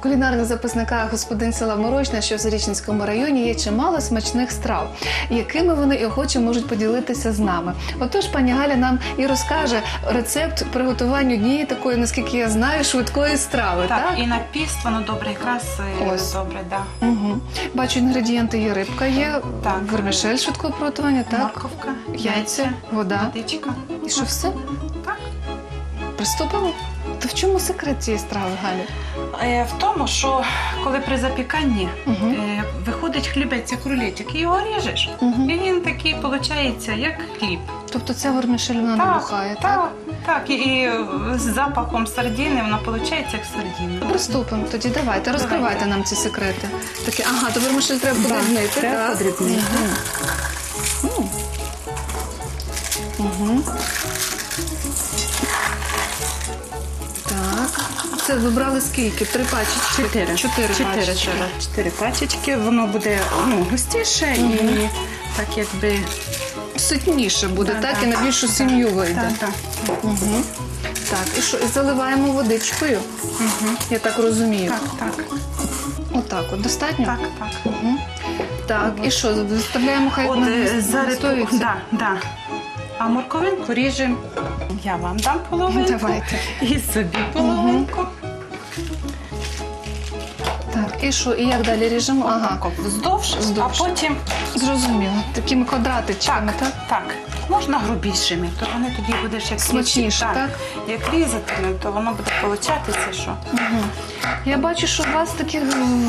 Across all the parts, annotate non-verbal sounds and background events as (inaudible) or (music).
кулінарних записниках господин села Морочна, що в Зарічненському районі, є чимало смачних страв, якими вони і охоче можуть поділитися з нами. Отож, пані Галя нам і розкаже рецепт приготування однієї такої, наскільки я знаю, швидкої страви. Так, Так, і на піст воно добре, якраз е, Ось. добре, да. Угу. Бачу, інгредієнти є рибка, є Так. вермішель швидкого приготування, так? Морковка, Яйця, вода. водичка. І що все? Так. Приступимо? То в чому секрет цієї страви, Галя? Е, В тому, що коли при запіканні Угу. виходить хлібець, як рулетик, і його ріжеш, Угу. і він такий виходить, як хліб. Тобто ця вермішель вона набухає, так? так, так. І, і з запахом сардини вона виходить як сардина. Приступимо. Тоді давайте, розкривайте Давайте. нам ці секрети. Такі, ага, то вермішель треба подрібнити. треба так? подрібнити. Мгм. Це ви брали скільки? Три пачечки? Чотири. Чотири, Чотири, пачечки. чотири, пачечки, воно буде ну, густіше і так якби. Ситніше буде, Да, так? да, І на більшу сім'ю вийде. Так, так. Угу. Так, і що? І заливаємо водичкою. Угу. Я так розумію. Так, так, Отак, от достатньо? так, так. Угу. Так, і що, заставляємо хай От на- е, зараз да, да. А морковинку ріжемо. Я вам дам половинку. Давайте. І собі половинку. І що, і як далі ріжемо? Ага, Ага. Вздовж, Вздовж. а потім зрозуміло. Такими квадратичками, так? так. Можна грубішими, то вони тоді будеш як Смачніше, різати. так? Як різати, то воно буде получатися, що Угу. Я бачу, що у вас таких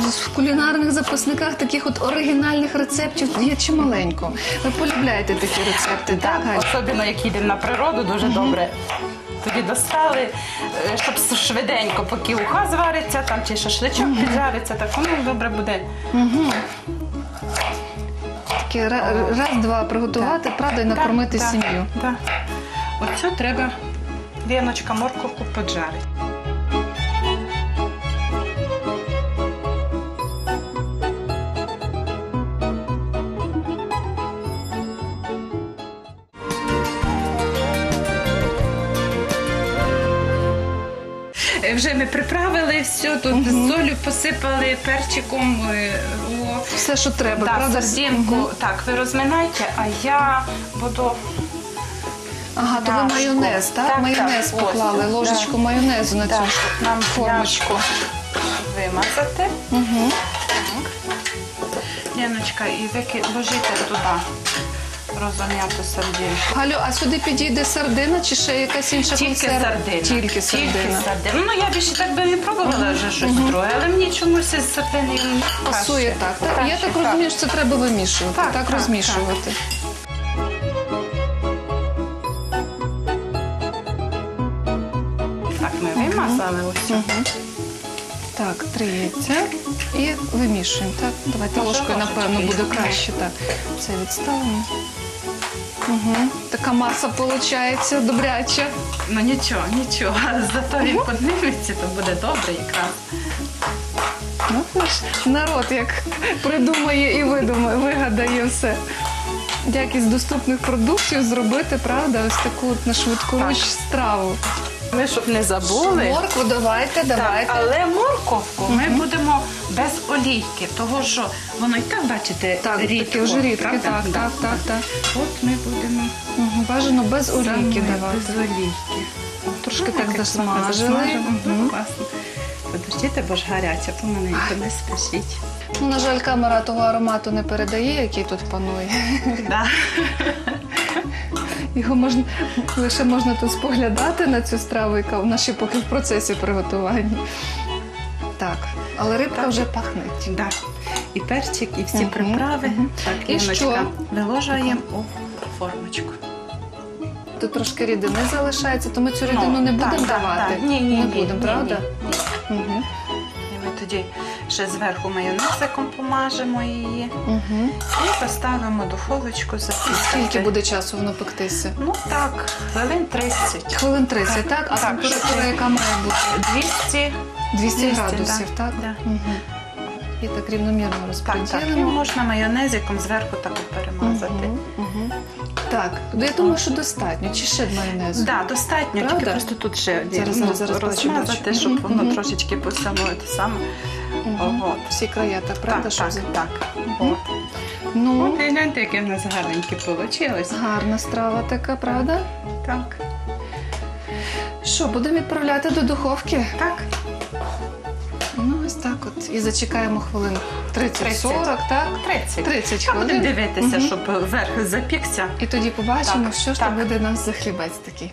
в кулінарних записниках таких от оригінальних рецептів є чималенько. Ви полюбляєте такі рецепти, так, Галь? Особливо, як їдемо на природу, дуже добре. Тоді достали, е, щоб швиденько, поки уха звариться, там чи шашличок піджариться, так воно добре буде. Mm Такі Таке раз-два приготувати, правда, і накормити Так, сім'ю. Так. Оцю треба віночка морковку поджарити. Вже ми приправили все, тут солю посипали перчиком. е, О, Все, що треба, да, правда? сардинку. Так, ви розминайте, а я буду Ага, то ви Мяшко. майонез, так? Так, майонез так, поклали, ось, ложечку да. майонезу на цю Так, нам формочку. вимазати. Угу. Леночка, і вики... ложите туди розом'яту сардинку. Галю, а сюди підійде сардина чи ще якась інша Тільки консерва? сардина. Тільки сардина. сардина. Ну, я більше так би не пробувала вже щось друге, але мені чомусь із сардини Пасує так. так? Я так розумію, що це треба вимішувати, так, Так, так, розмішувати. Так, ми вимазали ось. Мгм. Так, три яйця і вимішуємо. Так, давайте Може, ложкою, напевно, буде краще. Так, це відставимо. Угу. Така маса виходить добряча. Ну нічого, нічого. (laughs) Зато він подивиться, то буде добре якраз. Ну, ж народ як придумає і видумає, вигадає все. Як із доступних продуктів зробити, правда, ось таку от на швидкоруч Так. страву. Ми щоб не забули. Моркву давайте, давайте. Так, але морковку ми будемо без олійки, того що воно і так, бачите, Так, рідко, вже рідке, правда? так, так, так, так. От ми будемо Угу, бажано без олійки саме давати. без олійки. Трошки Ну, так засмажили. Класно. Подождіть, бо ж гаряча, помаленьку не спішіть. Ну, на жаль, камера того аромату не передає, який тут панує. Да. (laughs) Його можна лише можна тут споглядати на цю страву, яка в нашій поки в процесі приготування. Так, але рибка Так. вже пахнеть. Да. І перчик, і всі Мгм, приправи. мгм. Так, І що? виложуємо у формочку. Тут трошки рідини залишається, то ми цю рідину Ну, не будемо так, давати. так. Ні, ні, не ні, будемо, ні, правда? ні, ні. Угу. Тоді ще зверху майонезиком помажемо її Угу. і поставимо духовочку запікати. Скільки буде часу воно пектися? Ну так, хвилин 30. Хвилин 30, так? А Так, температура щоб- яка має бути? 200. 200 200, градусів, да, так? да. Угу. І так рівномірно Так, так. І розподілимо. можна майонезиком зверху так от перемазати. Угу. Так, ну, я думаю, що достатньо. Чи ще майонезу? Да, достатньо, Правда? тільки просто тут ще Зараз, ну, зараз, розмазати, щоб воно трошечки по саме. От. Всі края, так, правда? так, що так, так. От. Ну, От і гляньте, яке в нас гарненьке вийшло. гарна страва така, правда? Так, Що, будемо відправляти до духовки? так. І зачекаємо хвилин 30-40, так? 30. 30 А будемо хвилин. дивитися, Мгм. щоб верх запікся. І тоді побачимо, Так, що ж так. буде у нас за хлібець такий.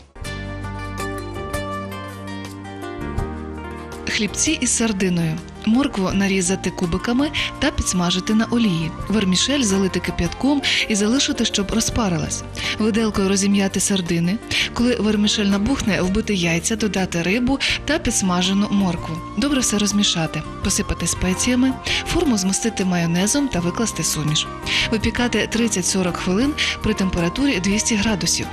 Хлібці із сардиною. Моркву нарізати кубиками та підсмажити на олії. Вермішель залити кип'ятком і залишити, щоб розпарилась. Виделкою розім'яти сардини. Коли вермішель набухне, вбити яйця, додати рибу та підсмажену моркву. Добре все розмішати, посипати спеціями, форму змастити майонезом та викласти суміш. Випікати 30-40 хвилин при температурі 200 градусів.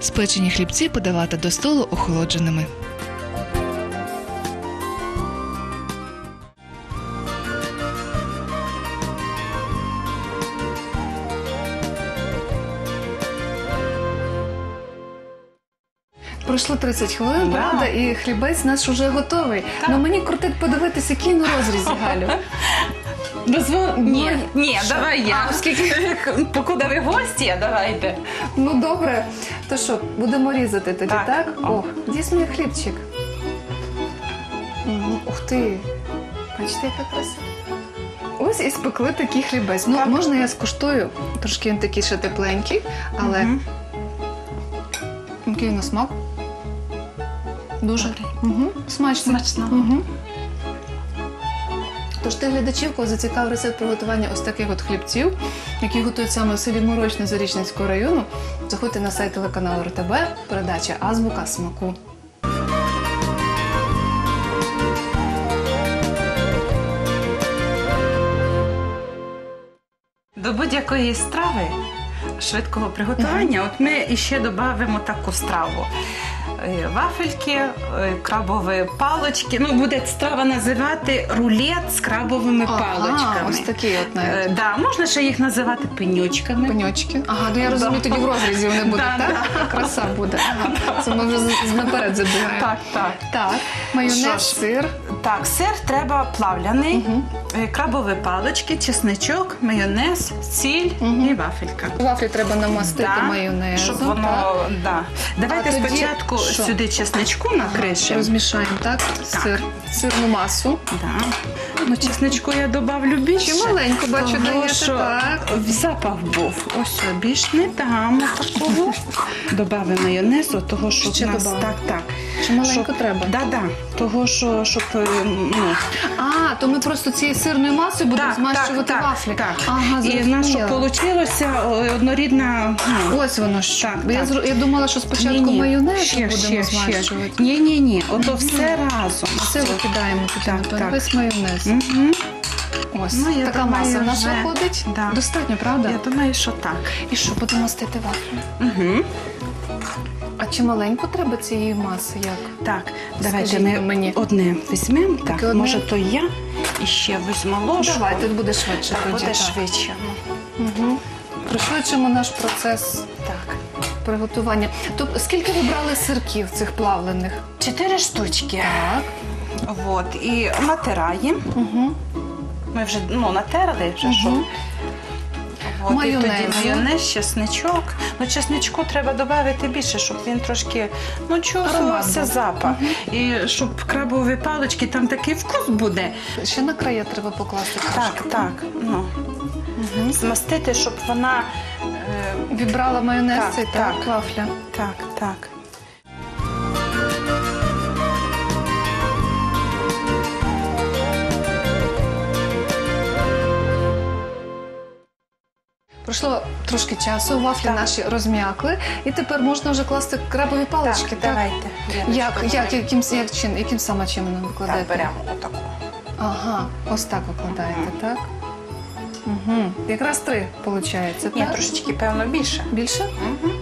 Спечені хлібці подавати до столу охолодженими. Пройшло 30 хвилин, Да. правда, і хлібець наш уже готовий. Ну мені крутить подивитися, який на розрізі, (laughs) Галю. Дозвол... Ні, Ну, ні, що? давай я. А, оскільки- (laughs) Покуда ви гості, давайте. Ну добре, то що, будемо різати тоді, так? Так. О, дійсно є хлібчик. Ух ти! Бачите, яка краса. Ось і спекли такий хлібець. Ну, Так. можна я скуштую. Трошки він такий ще тепленький, але Мгм. який на смак. Дуже угу. смачно. Смачно. Угу. Тож ти глядачів, кого зацікавив рецепт приготування ось таких от хлібців, які готують саме в селі Морочне Зарічненського району, заходьте на сайт телеканалу РТБ, передача Азбука смаку. До будь-якої страви швидкого приготування, от ми ще додамо таку страву. Е, Вафельки, е, крабові палочки. Ну, буде страва називати рулет з крабовими палочками. ось такі от Е, навіть. да, можна ще їх називати пеньочками. Пеньочки. Ага, ну я розумію, тоді в розрізі вони будуть, Да, так? Краса буде. (laughs) Ага. Це ми вже з- з- наперед забігаємо. Так, так. Так, майонез, сир. Так, сир треба плавляний, е, крабові палочки, чесничок, майонез, сіль і вафелька. Вафлі треба намастити Да, майонезом. Щоб так? воно, да. Давайте А тоді спочатку що? сюди чесничку накришемо. Розмішаємо, так? Сир, сирну масу. Да. Ну, чесничку я добавлю більше. Чи маленько, бачу, даєте, що так. запах був. Ось більш не дамо такого. Добавимо майонезу, того, що Ще в нас добавимо? так, так. Чи маленько Щоб- треба? Да, да. Того, що щоб е, ну, А, то ми просто цією сирною масою будемо так, змащувати так, вафлі. Так, Ага, І в нас, вийшло однорідна. Ну, Ось воно що. Так, я, так. я думала, що спочатку ні-ні, майонез ще, будемо ще, ще. Ні, ні, ні. Ото все разом. Все викидаємо туди, Так, так. весь майонез. Угу. Ось Ну, така думаю, маса в нас виходить. Да. Достатньо, правда? Я думаю, що так. І що, будемо мастити вафлі? Угу. А чи маленько треба цієї маси? Як? Так, давайте Скажіть ми мені. одне візьмемо. Так, одне? може, то я і ще візьму ложку. Давай, тут буде швидше. Так, тоді, буде так. швидше. Угу. Пришвидшимо наш процес Так. приготування. Тобто, скільки ви брали сирків цих плавлених? Чотири штучки. Так. От, і натираємо. Угу. Ми вже ну, натерли, вже Мгм. І тоді майонез, чесничок. Ну, чесничку треба додати більше, щоб він трошки ну, чувствувався запах. І щоб крабові палички, там такий вкус буде. Ще на края треба покласти трошки. Так, так. Ну, Угу. змастити, щоб вона. Е, Вібрала майонез Так, цей, так, так. вафля. так, так. Пройшло трошки часу, вафлі Так. наші розм'якли, і тепер можна вже класти крабові палички. так, Так, давайте. Як, Яночка, як, яким, як чин, яким саме чином Так, викладаєте? беремо отаку. Ага, ось так викладаєте, так? Угу. Якраз три, виходить, Ні, так? трошечки, певно, більше. Більше? Угу.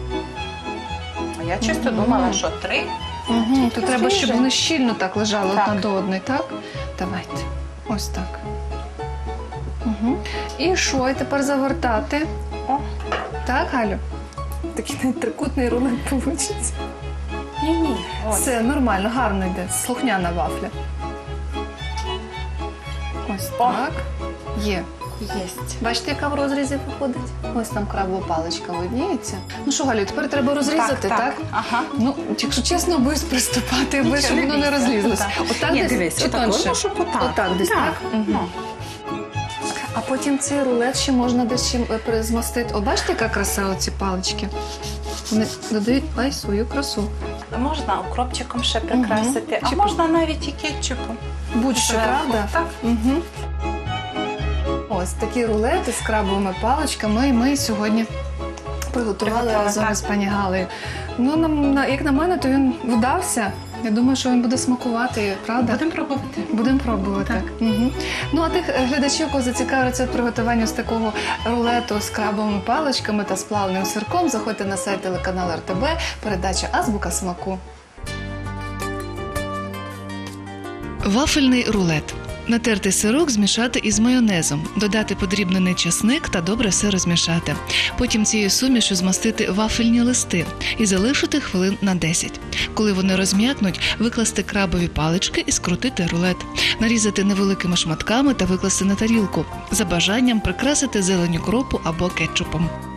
Я чисто Мгм. думала, що три. Угу. То треба, щоб вони щільно так лежали Так. одна до одної, так? Давайте. Ось так. Угу. І що? І тепер завертати. О, Так. Так, Галю? Такий навіть (laughs) трикутний рулет вийде. Ні, ні. Все нормально, гарно йде. Слухняна вафля. Ось О. так. Є. Єсть. Бачите, яка в розрізі виходить? Ось там крабова паличка видніється. Ну що, Галю, тепер треба розрізати, так? Ага. Ну, якщо чесно, боюсь приступати, аби щоб воно не розлізлося. Отак десь дивись, чи отак, тонше? отак. Десь, так? Мгм. А потім цей рулет ще можна десь чим е, змастити. О, бачите, яка краса оці палички? Вони додають ай, свою красу. Можна укропчиком ще прикрасити, а Чи- можна навіть і кетчупом. Будь-що, правда? Так. Угу. Ось такі рулети з крабовими паличками і ми сьогодні приготували Приготували, разом так. з пані Галею. Ну, на- як на мене, то він вдався. Я думаю, що він буде смакувати, правда? Будемо пробувати. Будемо пробувати. Так. Угу. Ну а тих е, глядачів, кого зацікавиться приготування з такого рулету з крабовими паличками та сплавним сирком, заходьте на сайт телеканалу РТБ, передача Азбука смаку. Вафельний рулет. Натерти сирок змішати із майонезом, додати подрібнений часник та добре все розмішати. Потім цією сумішю змастити вафельні листи і залишити хвилин на 10. Коли вони розм'якнуть, викласти крабові палички і скрутити рулет, нарізати невеликими шматками та викласти на тарілку. За бажанням прикрасити зеленю кропу або кетчупом.